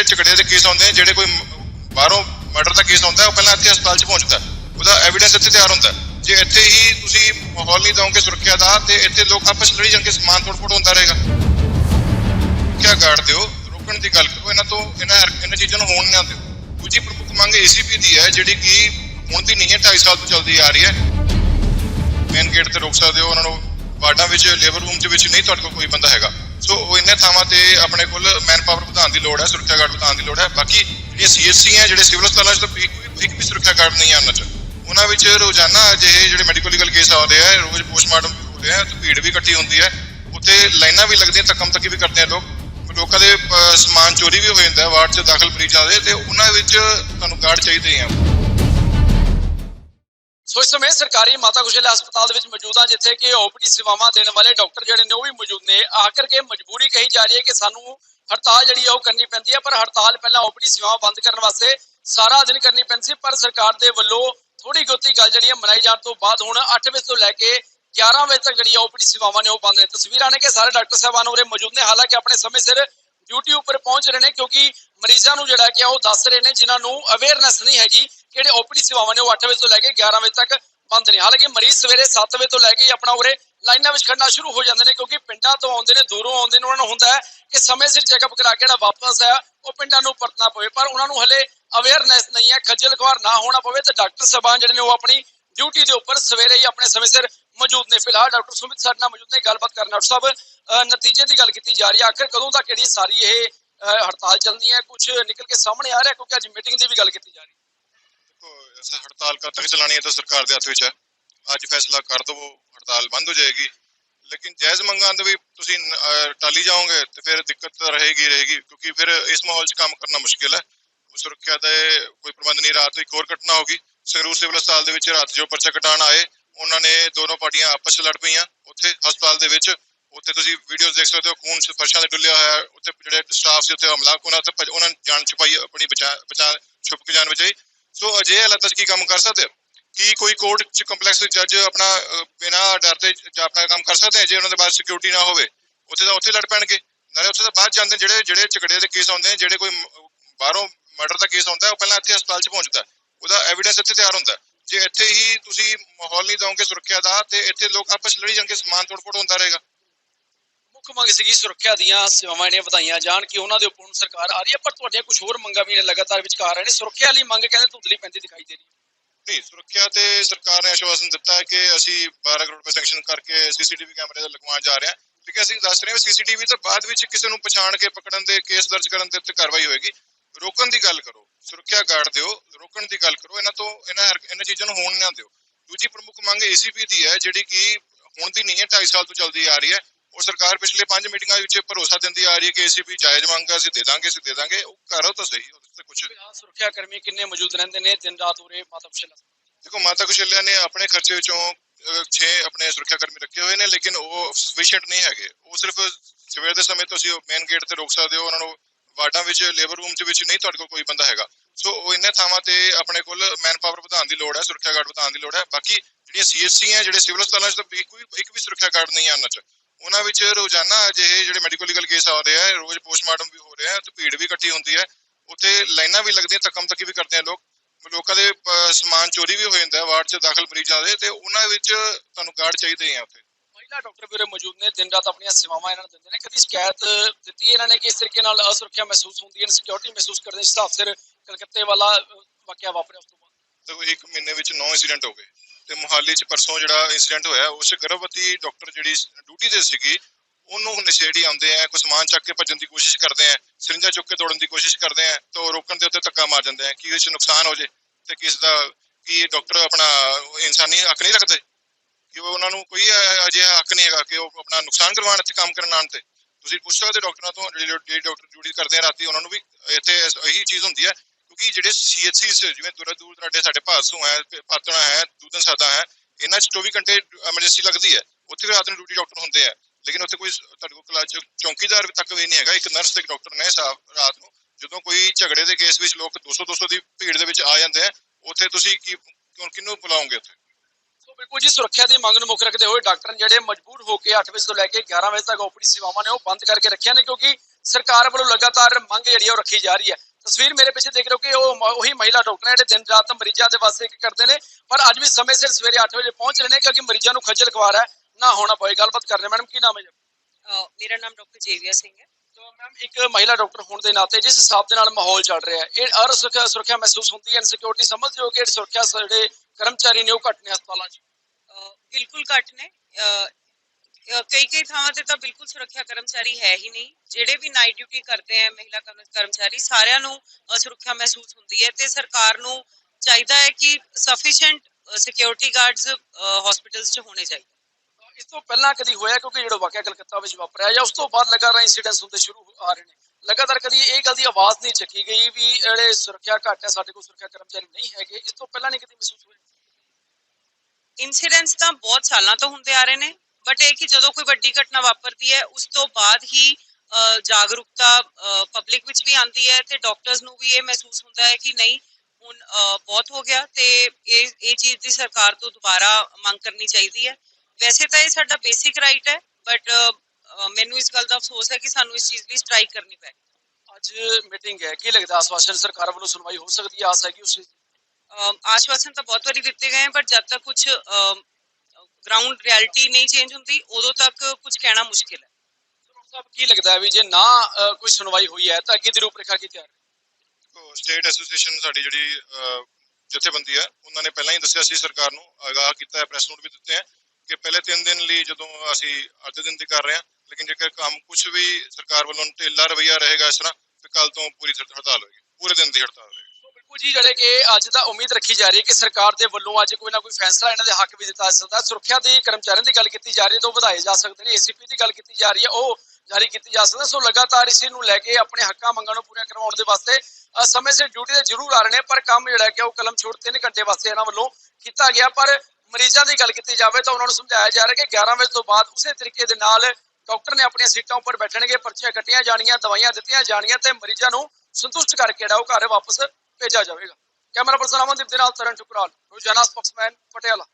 ਜਿਹੜੇ ਝਗੜੇ ਦੇ ਕੇਸ ਆਉਂਦੇ ਆ, ਜਿਹੜੇ ਕੋਈ ਬਾਹਰੋਂ ਮਰਡਰ ਦਾ ਕੇਸ ਆਉਂਦਾ, ਉਹ ਪਹਿਲਾਂ ਇੱਥੇ ਹਸਪਤਾਲ 'ਚ ਪਹੁੰਚਦਾ। ਉਹਦਾ ਐਵੀਡੈਂਸ ਇੱਥੇ ਤਿਆਰ ਹੁੰਦਾ। ਜੇ ਇੱਥੇ ਹੀ ਤੁਸੀਂ ਮਾਹੌਲ ਨਹੀਂ ਦੋਗੇ ਸੁਰੱਖਿਆ ਦਾ, ਤੇ ਇੱਥੇ ਲੋਕ ਆਪਸ ਲੜੀ ਜਾਣਗੇ, ਸਮਾਨ ਤੋੜ-ਫੋੜ ਹੁੰਦਾ ਰਹੇਗਾ। ਕਿਆ ਗਾਰਡ ਦਿਓ, ਰੋਕਣ ਦੀ ਗੱਲ ਕਰੋ, ਇਹਨਾਂ ਤੋਂ ਇਹਨਾਂ ਇਹਨਾਂ ਚੀਜ਼ਾਂ ਨੂੰ ਹੋਣ ਨਾ ਦਿਓ। ਦੂਜੀ ਪ੍ਰਮੁੱਖ ਮੰਗ ਏਸੀਪੀ ਦੀ ਹੈ, ਜਿਹੜੀ ਕਿ ਹੁਣ ਦੀ ਨਹੀਂ ਹੈ 2.5 ਸਾਲ ਤੋਂ ਚੱਲਦੀ ਆ ਰਹੀ ਹੈ। ਮੇਨ ਗੇਟ ਤੇ ਰੋਕ ਸਕਦੇ ਹੋ, ਉਹਨਾਂ ਨੂੰ ਵਾਰਡਾਂ ਵਿੱਚ ਲੇਬਰ ਰੂਮ ਦੇ ਵਿੱਚ ਨਹੀਂ, ਤੁਹਾਡੇ ਕੋਲ ਕੋਈ ਬੰਦਾ ਹੈਗਾ। ਸੋ ਉਹ ਇਹਨਾਂ ਥਾਵਾਂ ਤੇ ਆਪਣੇ ਕੋਲ ਮੈਨ ਪਾਵਰ ਵਧਾਉਣ ਦੀ ਲੋੜ ਹੈ, ਸੁਰੱਖਿਆ ਗਾਰਡ ਵਧਾਉਣ ਦੀ ਲੋੜ ਹੈ। ਬਾਕੀ ਜਿਹੜੀਆਂ ਸੀਐਸਸੀ ਹੈ, ਜਿਹੜੇ ਸਿਵਲ ਹਸਪਤਾਲਾਂ 'ਚ ਤਾਂ ਇੱਕ ਵੀ ਇੱਕ ਵੀ ਸੁਰੱਖਿਆ ਗਾਰਡ ਨਹੀਂ ਹੈ ਉਹਨਾਂ 'ਚ। ਉਹਨਾਂ ਵਿੱਚ ਰੋਜ਼ਾਨਾ ਅਜਿਹੇ ਜਿਹੜੇ ਮੈਡੀਕਲ ਲੀਗਲ ਕੇਸ ਆਉਂਦੇ ਆ, ਰੋਜ਼ ਪੋਸਟਮਾਰਟਮ ਵੀ ਹੋ ਰਿਹਾ ਤੇ ਭੀੜ ਵੀ ਇਕੱਠੀ ਹੁੰਦੀ ਹੈ। ਉੱਥੇ ਲਾਈਨਾਂ ਵੀ ਲੱਗਦੀਆਂ ਧੱਕਮ ਤੱਕੀ ਵੀ ਕਰਦੇ ਆ ਲੋਕ। ਲੋਕਾਂ ਦੇ ਸਮਾਨ ਚੋਰੀ ਵੀ ਹੋ ਜਾਂਦਾ, ਵਾਰਡ 'ਚ ਦਾਖਲ ਮਰੀਜ਼ਾਂ ਦੇ, ਤੇ ਉਹਨਾਂ ਵਿੱਚ ਤੁਹਾਨੂੰ ਗਾਰਡ ਚਾਹੀਦੇ ਆ। ਸੋ ਇਸ ਸਮੇਂ ਸਰਕਾਰੀ ਮਾਤਾ ਗੁਜਰਾ ਹਸਪਤਾਲ ਦੇ ਵਿੱਚ ਮੌਜੂਦ ਆ ਜਿੱਥੇ ਕਿ ਓਪੀਡੀ ਸੇਵਾਵਾਂ ਦੇਣ ਵਾਲੇ ਡਾਕਟਰ ਜਿਹੜੇ ਨੇ ਉਹ ਵੀ ਮੌਜੂਦ ਨੇ। ਆਖਰ ਕੇ ਮਜਬੂਰੀ ਕਹੀ ਜਾ ਰਹੀ ਹੈ ਕਿ ਸਾਨੂੰ ਹੜਤਾਲ ਜਿਹੜੀ ਆ ਉਹ ਕਰਨੀ ਪੈਂਦੀ ਹੈ, ਪਰ ਹੜਤਾਲ ਪਹਿਲਾਂ ਓਪੀਡੀ ਸੇਵਾਵਾਂ ਬੰਦ ਕਰਨ ਵਾਸਤੇ ਸਾਰਾ ਦਿਨ ਕਰਨੀ ਪੈਂਦੀ ਸੀ, ਪਰ ਸਰਕਾਰ ਦੇ ਵੱਲੋਂ ਥੋੜੀ ਗੋਤੀ ਗੱਲ ਜਿਹੜੀ ਹੈ ਮਨਾਈ ਜਾਣ ਤੋਂ ਬਾਅਦ ਹੁਣ 8 ਵਜੇ ਤੋਂ ਲੈ ਕੇ 11 ਵਜੇ ਤੱਕ ਜਿਹੜੀ ਓਪੀਡੀ ਸੇਵਾਵਾਂ ਨੇ ਉਹ ਬੰਦ ਨੇ। ਤਸਵੀਰਾਂ ਨੇ ਕਿ ਸਾਰੇ ਡਾਕਟਰ ਸਾਹਿਬਾਨ ਉਰੇ ਮੌਜੂਦ ਨੇ। ਹਾਲਾਂਕਿ ਆਪਣੇ ਸਮੇਂ ਸਿਰ ਡਿਊਟੀ ਉੱਪਰ ਪਹੁੰਚ ਰਹੇ ਨੇ, ਕਿਉਂਕਿ ਮਰੀਜ਼ਾਂ ਨੂੰ ਜਿਹੜਾ ਕਿ ਉਹ ਦੱਸ ਰਹੇ ਨੇ, ਜਿਨ੍ਹਾਂ ਨੂੰ ਅਵੇਅਰਨੈਸ ਨਹੀਂ ਹੈਗੀ। ਜਿਹੜੇ ਓਪੀਡੀ ਸੇਵਾਵਾਂ ਨੇ ਉਹ 8 ਵਜੇ ਤੋਂ ਲੈ ਕੇ 11 ਵਜੇ ਤੱਕ ਬੰਦ ਨੇ। ਹਾਲਾਂਕਿ ਮਰੀਜ਼ ਸਵੇਰੇ 7 ਵਜੇ ਤੋਂ ਲੈ ਕੇ ਆਪਣਾ ਉਰੇ ਲਾਈਨਾਂ ਵਿੱਚ ਖੜਨਾ ਸ਼ੁਰੂ ਹੋ ਜਾਂਦੇ ਨੇ ਕਿਉਂਕਿ ਪਿੰਡਾਂ ਤੋਂ ਆਉਂਦੇ ਨੇ, ਦੂਰੋਂ ਆਉਂਦੇ ਨੇ। ਉਹਨਾਂ ਨੂੰ ਹੁੰਦਾ ਹੈ ਕਿ ਸਮੇਂ ਸਿਰ ਚੈੱਕਅਪ ਕਰਾ ਕੇ ਜਿਹੜਾ ਵਾਪਸ ਆ ਉਹ ਪਿੰਡਾਂ ਨੂੰ ਪਰਤਣਾ ਪਵੇ। ਪਰ ਉਹਨਾਂ ਨੂੰ ਹਲੇ ਅਵੇਅਰਨੈਸ ਨਹੀਂ ਹੈ, ਖੱਜਲ ਖੁਆਰ ਨਾ ਹੋਣਾ ਪਵੇ ਤੇ ਡਾਕਟਰ ਸਾਹਿਬਾਨ ਜਿਹੜੇ ਨੇ ਉਹ ਆਪਣੀ ਡਿਊਟੀ ਦੇ ਉੱਪਰ ਸਵੇਰੇ ਹੀ ਆਪਣੇ ਸਮੇਂ ਸਿਰ ਮੌਜੂਦ ਨੇ। ਫਿਲਹਾਲ ਡਾਕਟਰ ਸੁਮਿਤ ਸਾਡੇ ਨਾਲ ਮੌਜੂਦ ਨੇ, ਗੱਲਬਾਤ ਕਰਨ ਡਾਕਟਰ ਸਾਹਿਬ ਅਹ ਨਤੀਜੇ ਦੀ ਗੱਲ ਕੀਤੀ ਜਾ ਰਹੀ ਹੈ। ਆਖਿਰ ਕਦੋਂ ਤੱਕ ਜਿਹੜੀ ਸਾਰੀ ਇਹ ਅਹ ਹੜਤਾਲ ਚੱਲਣੀ ਹੈ ਕੁਝ ਨਿਕਲ ਕੇ ਸਾਹਮਣੇ ਆ ਰਿਹਾ ਕਿਉਂਕਿ ਅੱਜ ਮੀਟਿੰਗ ਦੀ ਵੀ ਗੱਲ ਕੀਤੀ ਜਾ ਰਹੀ ਹੈ। ਦੇਖੋ ਹੜਤਾਲ ਕਦ ਤੱਕ ਚਲਾਣੀ ਹੈ ਤਾਂ ਸਰਕਾਰ ਦੇ ਹੱਥ ਵਿੱਚ ਹੈ। ਅੱਜ ਫੈਸਲਾ ਕਰ ਦਵੋ, ਹੜਤਾਲ ਬੰਦ ਹੋ ਜਾਏਗੀ। ਲੇਕਿਨ ਜਾਇਜ਼ ਮੰਗਾਂ ਦੇ ਵੀ ਤੁਸੀਂ ਟਾਲੀ ਜਾਓਗੇ ਤੇ ਫਿਰ ਦਿੱਕਤ ਤਾਂ ਰਹੇਗੀ ਰਹੇਗੀ, ਕਿਉਂਕਿ ਫਿਰ ਇਸ ਮਾਹੌਲ 'ਚ ਕੰਮ ਕਰਨਾ ਮੁਸ਼ਕਿਲ ਹੈ। ਸੁਰੱਖਿਆ ਦੇ ਕੋਈ ਪ੍ਰਬੰਧ ਨਹੀਂ, ਰਾਤ ਇੱਕ ਹੋਰ ਘਟਨਾ ਹੋ ਗਈ। ਸੰਗਰੂਰ ਸਿਵਲ ਹਸਪਤਾਲ ਦੇ ਵਿੱਚ ਰਾਤ ਜੋ ਪਰਚਾ ਕਟਾਉਣ ਆਏ, ਉਹਨਾਂ ਨੇ ਦੋਨੋਂ ਪਾਰਟੀਆਂ ਆਪਸ 'ਚ ਲੜ ਪਈਆਂ। ਉੱਥੇ ਹਸਪਤਾਲ ਦੇ ਵਿੱਚ, ਉੱਥੇ ਤੁਸੀਂ ਵੀਡੀਓਜ਼ ਦੇਖ ਸਕਦੇ ਹੋ, ਖੂਨ ਫਰਸ਼ਾਂ ਤੇ ਡੁੱਲਿਆ ਹੋਇਆ ਉੱਥੇ ਜਿਹੜੇ ਸਟਾਫ ਸੀ, ਉੱਥੇ ਹਮਲਾ, ਉਹਨਾਂ ਤੇ ਉਹਨਾਂ ਨੇ ਜਾਨ ਛੁਪਾਈ, ਆਪਣੀ ਬਚਾ ਬਚਾ ਛੁਪ ਕੇ ਜਾਨ ਬਚਾਈ। ਸੋ ਅਜੇ ਹਾਲਾਤਾਂ 'ਚ ਕੀ ਕੰਮ ਕਰ ਸਕਦੇ ਹੋ? ਕੀ ਕੋਈ ਕੋਰਟ ਚ ਕੰਪਲੈਕਸ ਜੱਜ ਆਪਣਾ ਅਹ, ਬਿਨਾਂ ਡਰ ਦੇ ਜ- ਆਪਣਾ ਕੰਮ ਕਰ ਸਕਦੇ ਹੈ? ਜੇ ਉਹਨਾਂ ਦੇ ਬਾਅਦ ਸਿਕਿਉਰਿਟੀ ਨਾ ਹੋਵੇ ਉੱਥੇ ਤਾਂ ਉੱਥੇ ਲੜ ਪੈਣਗੇ। ਨਾਲੇ ਉੱਥੇ ਤਾਂ ਬਾਅਦ ਜਾਂਦੇ ਜਿਹੜੇ ਜਿਹੜੇ ਝਗੜੇ ਦੇ ਕੇਸ ਆਉਂਦੇ ਨੇ ਜਿਹੜੇ ਕੋਈ ਬਾਹਰੋਂ ਮਰਡਰ ਦਾ ਕੇਸ ਆਉਂਦਾ ਉਹ ਪਹਿਲਾਂ ਇੱਥੇ ਹਸਪਤਾਲ 'ਚ ਪਹੁੰਚਦਾ। ਉਹਦਾ ਐਵੀਡੈਂਸ ਇੱਥੇ ਤਿਆਰ ਹੁੰਦਾ। ਜੇ ਇੱਥੇ ਹੀ ਤੁਸੀਂ ਮਾਹੌਲ ਨਹੀਂ ਦੋਗੇ ਸੁਰੱਖਿਆ ਦਾ ਤੇ ਇੱਥੇ ਲੋਕ ਆਪਸ 'ਚ ਲੜੀ ਜਾਣਗੇ ਸਮਾਨ ਤੋੜ-ਫੋੜ ਹੁੰਦਾ ਰਹੇਗਾ। ਮੁੱਖ ਮੰਗ ਸੀਗੀ ਸੁਰੱਖਿਆ ਦੀਆਂ ਸੇਵਾਵਾਂ ਜਿਹੜੀਆਂ ਵਧਾਈਆਂ ਜਾਣ ਕਿ ਉਹਨਾਂ ਦੇ ਉੱਪਰ ਹੁਣ ਸਰਕਾਰ ਆ ਰਹੀ ਹੈ, ਪਰ ਤੁਹਾਡੀਆਂ ਕੁਝ ਹੋਰ ਮੰਗਾਂ ਵੀ ਨੇ ਲਗਾਤਾਰ ਵਿਚਕਾਰ ਰਹੇ ਨੇ। ਸੁਰੱਖਿਆ ਲਈ ਮੰਗ ਕਹਿੰਦੇ ਧੁੰਦਲੀ ਪੈਂਦੀ ਦਿਖਾਈ ਦੇ ਰਹੀ ਹੈ। ਨਹੀਂ, ਸੁਰੱਖਿਆ ਤੇ ਸਰਕਾਰ ਨੇ ਆਸ਼ਵਾਸਨ ਦਿੱਤਾ ਹੈ ਕਿ ਅਸੀਂ 12 ਕਰੋੜ ਰੁਪਏ ਸੈਂਕਸ਼ਨ ਕਰਕੇ ਸੀਸੀਟੀਵੀ ਕੈਮਰੇ ਦਾ ਲਗਵਾਉਣ ਜਾ ਰਹੇ ਹਾਂ। ਠੀਕ ਅਸੀਂ ਦੱਸ ਰਹੇ ਹਾਂ ਸੀਸੀਟੀਵੀ ਤਾਂ ਬਾਅਦ ਵਿੱਚ ਕਿਸੇ ਨੂੰ ਪਛਾਣ ਕੇ ਪਕੜਨ ਦੇ ਕੇਸ ਦਰਜ ਕਰਨ ਦੇ ਉੱਤੇ ਕਾਰਵਾਈ ਹੋਏਗੀ। ਰੋਕਣ ਦੀ ਗੱਲ ਕਰੋ, ਸੁਰੱਖਿਆ ਗਾਰਡ ਦਿਓ, ਰੋਕਣ ਦੀ ਗੱਲ ਕਰੋ, ਇਹਨਾਂ ਤੋਂ ਇਹਨਾਂ ਇਹਨਾਂ ਚੀਜ਼ਾਂ ਨੂੰ ਹੋਣ ਨਾ ਦਿਓ। ਦੂਜੀ ਪ੍ਰਮੁੱਖ ਮੰਗ ਏਸੀਪੀ ਦੀ ਹੈ, ਜਿਹੜੀ ਕਿ ਹੁਣ ਦੀ ਨਹੀਂ ਹੈ 2.5 ਸਾਲ ਤੋਂ ਚੱਲਦੀ ਆ ਰਹੀ ਹੈ। ਉਹ ਸਰਕਾਰ ਪਿਛਲੇ 5 ਮੀਟਿੰਗਾਂ ਵਿੱਚ ਭਰੋਸਾ ਦਿੰਦੀ ਆ ਰਹੀ ਹੈ ਕਿ ਏਸੀਪੀ ਜਾਇਜ਼ ਮੰਗ ਅਸੀਂ ਦੇ ਦਾਂਗੇ ਅਸੀਂ ਦੇ ਦਾਂਗੇ। ਉਹ ਕਰੋ ਤਾਂ ਸਹੀ ਉਹਦੇ ਤੇ ਕੁਝ ਸੁਰੱਖਿਆ ਕਰਮੀ ਕਿੰਨੇ ਮੌਜੂਦ ਰਹਿੰਦੇ ਨੇ? ਦਿਨ ਰਾਤ ਉਰੇ ਮਾਤਾ ਕੁਸ਼ਲ ਦੇਖੋ ਮਾਤਾ ਕੁਸ਼ਲਿਆ ਨੇ ਆਪਣੇ ਖਰਚੇ ਵਿੱਚੋਂ 6 ਆਪਣੇ ਸੁਰੱਖਿਆ ਕਰਮੀ ਰੱਖੇ ਹੋਏ ਨੇ ਲੇਕਿਨ ਉਹ ਸਫੀਸ਼ੀਐਂਟ ਨਹੀਂ ਹੈਗੇ। ਉਹ ਸਿਰਫ ਸਵੇਰ ਦੇ ਸਮੇਂ ਤੁਸੀਂ ਮੇਨ ਗੇਟ ਤੇ ਰੋਕ ਸਕਦੇ ਹੋ ਉਹਨਾਂ ਨੂੰ ਵਾਰਡਾਂ ਵਿੱਚ ਲੇਬਰ ਰੂਮ ਦੇ ਵਿੱਚ ਨਹੀਂ ਤੁਹਾਡੇ ਕੋਲ ਕੋਈ ਬੰਦਾ ਹੈਗਾ। ਸੋ ਉਹ ਇੰਨੇ ਥਾਵਾਂ ਤੇ ਆਪਣੇ ਕੋਲ ਮੈਨ ਪਾਵਰ ਵਧਾਉਣ ਦੀ ਲੋੜ ਹੈ ਸੁਰੱਖਿਆ ਗਾਰਡ ਵਧਾਉਣ ਦੀ ਲੋੜ ਹੈ। ਬਾਕੀ ਜਿਹੜੀਆਂ ਸੀਐਸਸੀ ਹੈ ਜਿਹੜੇ ਸਿਵਲ ਹਸਪਤਾਲਾਂ 'ਚ ਤਾਂ ਵੀ ਇੱਕ ਵੀ ਸੁਰੱਖਿਆ ਗਾਰਡ ਨਹੀਂ ਹੈ ਉਹਨਾਂ 'ਚ। ਉਹਨਾਂ ਵਿੱਚ ਰੋਜ਼ਾਨਾ ਅਜਿਹੇ ਜਿਹੜੇ ਮੈਡੀਕਲ ਲੀਗਲ ਕੇਸ ਆ ਰਹੇ ਆ ਰੋਜ਼ ਪੋਸਟਮਾਰਟਮ ਵੀ ਹੋ ਰਿਹਾ ਤੇ ਭੀੜ ਵੀ ਇਕੱਠੀ ਹੁੰਦੀ ਹੈ। ਉੱਥੇ ਲਾਈਨਾਂ ਵੀ ਲੱਗਦੀਆਂ ਧੱਕਮ ਤੱਕੀ ਵੀ ਕਰਦੇ ਆ ਲੋਕ। ਲੋਕਾਂ ਦੇ ਸਮਾਨ ਚੋਰੀ ਵੀ ਹੋ ਜਾਂਦਾ ਵਾਰਡ 'ਚ ਦਾਖਲ ਮਰੀਜ਼ਾਂ ਦੇ ਤੇ ਉਹਨਾਂ ਵਿੱਚ ਤੁਹਾਨੂੰ ਗਾਰਡ ਚਾਹੀਦੇ ਆ ਉੱਥੇ। ਮਹਿਲਾ ਡਾਕਟਰ ਵੀ ਉਰੇ ਮੌਜੂਦ ਨੇ ਦਿਨ ਰਾਤ ਆਪਣੀਆਂ ਸੇਵਾਵਾਂ ਇਹਨਾਂ ਨੂੰ ਦਿੰਦੇ ਨੇ। ਕਦੀ ਸ਼ਿਕਾਇਤ ਦਿੱਤੀ ਇਹਨਾਂ ਨੇ ਕਿ ਇਸ ਤਰੀਕੇ ਨਾਲ ਅਸੁਰੱਖਿਆ ਮਹਿਸੂਸ ਹੁੰਦੀ ਹੈ ਸਿਕਿਉਰਿਟੀ ਮਹਿਸੂਸ ਕਰਦੇ ਇਸ ਹਿਸਾਬ ਸਿਰ ਕਲਕੱਤੇ ਵਾਲਾ ਵਾਕਿਆ ਵਾਪਰਿਆ ਉਸ ਤੋਂ ਬਾਅਦ। ਤੇ ਇੱਕ ਮਹੀਨੇ ਵਿੱਚ 9 ਇੰਸੀਡੈਂਟ ਹੋ ਗਏ। ਤੇ ਮੁਹਾਲੀ 'ਚ ਪਰਸੋਂ ਜਿਹੜਾ ਇੰਸੀਡੈਂਟ ਹੋਇਆ, ਉਸ 'ਚ ਗਰਭਵਤੀ ਡਾਕਟਰ ਜਿਹੜੀ ਡਿਊਟੀ ਤੇ ਸੀਗੀ, ਉਹਨੂੰ ਨਸ਼ੇੜੀ ਆਉਂਦੇ ਆ, ਕੋਈ ਸਮਾਨ ਚੱਕ ਕੇ ਭੱਜਣ ਦੀ ਕੋਸ਼ਿਸ਼ ਕਰਦੇ ਆ, ਸਰਿੰਜਾਂ ਚੁੱਕ ਕੇ ਦੌੜਨ ਦੀ ਕੋਸ਼ਿਸ਼ ਕਰਦੇ ਆ, ਤਾਂ ਉਹ ਰੋਕਣ ਦੇ ਉੱਤੇ ਧੱਕਾ ਮਾਰ ਜਾਂਦੇ ਆ। ਕਿ ਇਹ 'ਚ ਨੁਕਸਾਨ ਹੋ ਜੇ, ਤੇ ਕਿਸ ਦਾ, ਕੀ ਡਾਕਟਰ ਆਪਣਾ ਇਨਸਾਨੀ ਹੱਕ ਨਹੀਂ ਰੱਖਦੇ? ਕਿ ਉਹਨਾਂ ਨੂੰ ਕੋਈ ਅ- ਅਜਿਹਾ ਹੱਕ ਨਹੀਂ ਹੈਗਾ ਕਿ ਉਹ ਆਪਣਾ ਨੁਕਸਾਨ ਕਰਵਾਉਣ ਇੱਥੇ ਕੰਮ ਕਰਨ ਆਉਣ ਤੇ। ਤੁਸੀਂ ਪੁੱਛ ਸਕਦੇ ਡਾਕਟਰਾਂ ਤੋਂ, ਜਿਹੜੇ ਡਾਕਟਰ ਡਿਊਟੀ ਕਰਦੇ ਆ ਰਾਤੀ, ਉਹਨਾਂ ਨੂੰ ਵੀ ਇੱਥੇ ਇਹੀ ਚੀਜ਼ ਹੁੰਦੀ ਹੈ ਕਿਉਂਕਿ ਜਿਹੜੇ ਸੀਐਚਸੀ ਜਿਵੇਂ ਦੂਰ ਦੂਰ ਦਰਾਡੇ ਸਾਡੇ ਭਾਸੂ ਹੈ ਤੇ ਹੈ ਦੂਦਨ ਸਾਦਾ ਹੈ, ਇਹਨਾਂ 'ਚ 24 ਘੰਟੇ ਐਮਰਜੈਂਸੀ ਲੱਗਦੀ ਹੈ। ਉੱਥੇ ਵੀ ਰਾਤ ਨੂੰ ਡਿਊਟੀ ਡਾਕਟਰ ਹੁੰਦੇ ਆ। ਲੇਕਿਨ ਉੱਥੇ ਕੋਈ ਤੁਹਾਡੇ ਕੋਲ ਕਲਾ- ਚੌ- ਚੌਕੀਦਾਰ ਤੱਕ ਵੀ ਨਹੀਂ ਹੈਗਾ। ਇੱਕ ਨਰਸ ਤੇ ਡਾਕਟਰ ਨੇ ਰਾਤ ਨੂੰ। ਜਦੋਂ ਕੋਈ ਝਗੜੇ ਦੇ ਕੇਸ ਵਿੱਚ ਲੋਕ 200 200 ਦੀ ਭੀੜ ਦੇ ਵਿੱਚ ਆ ਜਾਂਦੇ ਆ, ਉੱਥੇ ਤੁਸੀਂ ਕੀ ਕਿਹਨੂੰ ਬੁਲਾਓਗੇ ਉੱਥੇ? ਸੋ ਬਿਲਕੁਲ ਜੀ, ਸੁਰੱਖਿਆ ਦੀ ਮੰਗ ਨੂੰ ਮੁੱਖ ਰੱਖਦੇ ਹੋਏ ਡਾਕਟਰ ਜਿਹੜੇ ਮਜਬੂਰ ਹੋ ਕੇ 8 ਵਜੇ ਤੋਂ ਲੈ ਕੇ 11 ਵਜੇ ਤੱਕ ਓਪੀਡੀ ਸੇਵਾਵਾਂ ਨੇ ਉਹ ਬੰਦ ਕਰਕੇ ਰੱਖੀਆਂ ਨੇ, ਕਿਉਂਕਿ ਸਰਕਾਰ ਵੱਲੋਂ ਲਗਾਤਾਰ ਮੰਗ ਜਿਹੜੀ ਆ ਉਹ ਰੱਖੀ ਜਾ ਰਹੀ ਹੈ। ਤਸਵੀਰ ਮੇਰੇ ਪਿੱਛੇ ਦੇਖ ਰਹੇ ਹੋ ਕਿ ਉਹ ਉਹੀ ਮਹਿਲਾ ਡਾਕਟਰ ਹੈ ਜਿਹੜੇ ਦਿਨ ਰਾਤ ਮਰੀਜ਼ਾਂ ਦੇ ਵਾਸਤੇ ਇੱਕ ਕਰਦੇ ਨੇ ਪਰ ਅੱਜ ਵੀ ਸਮੇਂ ਸਿਰ ਸਵੇਰੇ 8 ਵਜੇ ਪਹੁੰਚ ਰਹੇ ਨੇ ਕਿਉਂਕਿ ਮਰੀਜ਼ਾਂ ਨੂੰ ਖੱਜਲ ਖਵਾਰ ਹੈ। ਨਾ ਹੋਣਾ ਪਵੇ ਗੱਲਬਾਤ ਕਰ ਰਹੇ ਮੈਡਮ ਕੀ ਨਾਮ ਹੈ ਜੀ? ਮੇਰਾ ਨਾਮ ਡਾਕਟਰ ਜੇਵੀਆ ਸਿੰਘ ਹੈ। ਤੋ ਮੈਮ ਇੱਕ ਮਹਿਲਾ ਡਾਕਟਰ ਹੋਣ ਦੇ ਨਾਤੇ ਜਿਸ ਹਿਸਾਬ ਦੇ ਨਾਲ ਮਾਹੌਲ ਚੱਲ ਰਿਹਾ ਹੈ ਇਹ ਅਰ ਸੁਰੱਖਿਆ ਮਹਿਸੂਸ ਹੁੰਦੀ ਹੈ ਇਨਸਿਕਿਉਰਿਟੀ ਸਮਝਦੇ ਹੋ ਕਿ ਸੁਰੱਖਿਆ ਜਿਹੜੇ ਕਰਮਚਾਰੀ ਨੇ ਉਹ ਘੱਟ ਨੇ ਹਸਪਤਾਲਾਂ 'ਚ? ਬਿਲਕੁਲ ਘੱਟ ਨੇ। ਕਈ ਕਈ ਥਾਵਾਂ ਤੇ ਤਾਂ ਬਿਲਕੁਲ ਸੁਰੱਖਿਆ ਕਰਮਚਾਰੀ ਹੈ ਹੀ ਨਹੀਂ। ਜਿਹੜੇ ਵੀ ਨਾਈਟ ਡਿਊਟੀ ਕਰਦੇ ਆ ਮਹਿਲਾ ਕਰਮ- ਕਰਮਚਾਰੀ ਸਾਰਿਆਂ ਨੂੰ ਅਸੁਰੱਖਿਆ ਮਹਿਸੂਸ ਹੁੰਦੀ ਹੈ ਤੇ ਸਰਕਾਰ ਨੂੰ ਚਾਹੀਦਾ ਹੈ ਕਿ ਸਫੀਸ਼ੀਐਂਟ ਸਿਕਿਉਰਿਟੀ ਗਾਰਡਸ ਹਸਪੀਟਲਸ 'ਚ ਹੋਣੇ ਚਾਹੀਦੇ। ਇਸ ਤੋਂ ਪਹਿਲਾਂ ਕਦੀ ਹੋਇਆ ਕਿਉਂਕਿ ਜਿਹੜਾ ਵਾਕਿਆ ਕਲਕੱਤਾ ਵਿੱਚ ਵਾਪਰਿਆ ਜਾਂ ਉਸ ਤੋਂ ਬਾਅਦ ਲਗਾਤਾਰ ਇਨਸੀਡੈਂਟਸ ਹੁੰਦੇ ਸ਼ੁਰੂ ਆ ਰਹੇ ਨੇ। ਲਗਾਤਾਰ ਕਦੀ ਇਹ ਗੱਲ ਦੀ ਆਵਾਜ਼ ਨਹੀਂ ਚੱਕੀ ਗਈ ਵੀ ਜਿਹੜੇ ਸੁਰੱਖਿਆ ਘੱਟ ਹੈ ਸਾਡੇ ਕੋਲ ਸੁਰੱਖਿਆ ਕਰਮਚਾਰੀ ਨਹੀਂ ਹੈਗੇ। ਇਸ ਤੋਂ ਪਹਿਲਾਂ ਨਹੀਂ ਕਦੀ ਮਹਿਸੂਸ ਹੋਇਆ? ਇਨਸੀਡੈਂਟਸ ਤਾਂ ਬਹੁਤ ਸਾਲਾਂ ਤੋਂ ਹੁੰਦੇ ਆ ਰਹੇ ਨੇ। ਬਟ ਇਹ ਕਿ ਜਦੋਂ ਕੋਈ ਵੱਡੀ ਘਟਨਾ ਵਾਪਰਦੀ ਹੈ ਉਸ ਤੋਂ ਬਾਅਦ ਹੀ ਜਾਗਰੂਕਤਾ ਪਬਲਿਕ ਵਿੱਚ ਵੀ ਆਉਂਦੀ ਹੈ ਤੇ ਡਾਕਟਰਸ ਨੂੰ ਵੀ ਇਹ ਮਹਿਸੂਸ ਹੁੰਦਾ ਹੈ ਕਿ ਨਹੀਂ ਹੁਣ ਬਹੁਤ ਹੋ ਗਿਆ ਤੇ ਇਹ ਇਹ ਚੀਜ਼ ਦੀ ਸਰਕਾਰ ਤੋਂ ਦੁਬਾਰਾ ਮੰਗ ਕਰਨੀ ਚਾਹੀਦੀ ਹੈ। ਵੈਸੇ ਤਾਂ ਇਹ ਸਾਡਾ ਬੇਸਿਕ ਰਾਈਟ ਹੈ ਬਟ ਮੈਨੂੰ ਇਸ ਗੱਲ ਦਾ ਅਫਸੋਸ ਹੈ ਕਿ ਸਾਨੂੰ ਇਸ ਚੀਜ਼ ਲਈ ਸਟ੍ਰਾਈਕ ਕਰਨੀ ਪੈ ਅੱਜ ਮੀਟਿੰਗ ਹੈ ਕੀ ਲੱਗਦਾ ਆਸਵਾਸ਼ਨ ਸਰਕਾਰ ਵੱਲੋਂ ਸੁਣਵਾਈ ਹੋ ਸਕਦੀ ਹੈ? ਆਸ ਹੈ ਕਿ ਉਸ ਆਸ਼ਵਾਸਨ ਤਾਂ ਬਹੁਤ ਵਾਰੀ ਦਿੱਤੇ ਗਏ ਹਨ ਪਰ ਜਦ ਤੱਕ ਕੁਝ ਗਰਾਊਂਡ ਰਿਐਲਿਟੀ ਨਹੀਂ ਚੇਂਜ ਹੁੰਦੀ ਉਦੋਂ ਤੱਕ ਕੁਝ ਕਹਿਣਾ ਮੁਸ਼ਕਿਲ ਹੈ। ਸਾਹਿਬ ਕੀ ਲੱਗਦਾ ਹੈ ਵੀ ਜੇ ਨਾ ਅ, ਕੋਈ ਸੁਣਵਾਈ ਹੋਈ ਹੈ ਤਾਂ ਅੱਗੇ ਦੀ ਰੂਪਰੇਖਾ ਕੀ ਤਿਆਰ ਹੈ? ਸਟੇਟ ਐਸੋਸੀਏਸ਼ਨ ਸਾਡੀ ਜਿਹੜੀ ਅਹ, ਜਥੇਬੰਦੀ ਹੈ ਉਹਨਾਂ ਨੇ ਪਹਿਲਾਂ ਹੀ ਦੱਸਿਆ ਸੀ ਸਰਕਾਰ ਨੂੰ ਆਗਾਹ ਕੀਤਾ ਹੈ ਪ੍ਰੈਸ ਨੋਟ ਵੀ ਦਿੱਤੇ ਹੈ ਕਿ ਪਹਿਲੇ 3 ਦਿਨ ਲਈ ਜਦੋਂ ਅਸੀਂ ਅੱਜ ਦੇ ਦਿਨ ਦੀ ਕਰ ਰਹੇ ਹਾਂ ਲੇਕਿਨ ਜੇਕਰ ਕੰਮ ਕੁਝ ਵੀ ਸਰਕਾਰ ਵੱਲੋਂ ਢਿੱਲਾ ਰਵਈਆ ਰਹੇਗਾ ਇਸ ਤਰ੍ਹਾਂ ਫਿਰ ਕੱਲ ਤੋਂ ਪੂਰੀ ਹੜ- ਹੜਤਾਲ ਹੋਏਗੀ ਪੂਰੇ ਦਿਨ ਦੀ ਹੜਤਾਲ ਹੋਏਗੀ। ਬਿਲਕੁਲ ਜੀ, ਜਿਹੜੇ ਕਿ ਅੱਜ ਦਾ ਉਮੀਦ ਰੱਖੀ ਜਾ ਰਹੀ ਹੈ ਕਿ ਸਰਕਾਰ ਦੇ ਵੱਲੋਂ ਅੱਜ ਕੋਈ ਨਾ ਕੋਈ ਫੈਸਲਾ ਇਹਨਾਂ ਦੇ ਹੱਕ ਵਿੱਚ ਦਿੱਤਾ ਜਾ ਸਕਦਾ। ਸੁਰੱਖਿਆ ਦੇ, ਕਰਮਚਾਰੀਆਂ ਦੀ ਗੱਲ ਕੀਤੀ ਜਾ ਰਹੀ ਹੈ ਤਾਂ ਵਧਾਏ ਜਾ ਸਕਦੇ ਨੇ। ਏਸੀਪੀ ਦੀ ਗੱਲ ਕੀਤੀ ਜਾ ਰਹੀ ਹੈ, ਉਹ ਜਾਰੀ ਕੀਤੀ ਜਾ ਸਕਦਾ ਸੋ ਲਗਾਤਾਰ ਇਸੇ ਨੂੰ ਲੈ ਕੇ ਆਪਣੇ ਹੱਕਾਂ ਮੰਗਾਂ ਨੂੰ ਪੂਰੀਆਂ ਕਰਵਾਉਣ ਦੇ ਵਾਸਤੇ ਸਮੇਂ ਸਿਰ ਡਿਊਟੀ ਤੇ ਜ਼ਰੂਰ ਆ ਰਹੇ ਨੇ, ਪਰ ਕੰਮ ਜਿਹੜਾ ਕਿ ਉਹ ਕਲਮ ਛੋੜ 3 ਘੰਟੇ ਵਾਸਤੇ ਇਹਨਾਂ ਵੱਲੋਂ ਕੀਤਾ ਗਿਆ। ਪਰ ਮਰੀਜ਼ਾਂ ਦੀ ਗੱਲ ਕੀਤੀ ਜਾਵੇ ਤਾਂ ਉਹਨਾਂ ਨੂੰ ਸਮਝਾਇਆ ਜਾ ਰਿਹਾ ਕਿ 11 ਵਜੇ ਤੋਂ ਬਾਅਦ ਉਸੇ ਤਰੀਕੇ ਦੇ ਨਾਲ ਡਾਕਟਰ ਨੇ ਆਪਣੀਆਂ ਸੀਟਾਂ ਉੱਪਰ ਬੈਠਣਗੇ, ਪਰਚੀਆਂ ਕੱਟੀਆਂ ਜਾਣੀਆਂ ਦਵਾਈਆਂ ਦਿੱਤੀਆਂ ਜਾਣੀਆਂ ਤੇ ਮਰੀਜ਼ਾਂ ਨੂੰ ਸੰਤੁਸ਼ਟ ਕਰਕੇ ਜਿਹੜਾ ਉਹ ਘਰ ਵਾਪਸ ਭੇਜਿਆ ਜਾਵੇਗਾ। ਕੈਮਰਾ ਪਰਸਨ ਅਮਨਦੀਪ ਦੇ ਨਾਲ ਤਰਨ ਠੁਕਰਾਲ ਰੋਜ਼ਾਨਾ ਸਪੋਕਸਮੈਨ ਪਟਿਆਲਾ।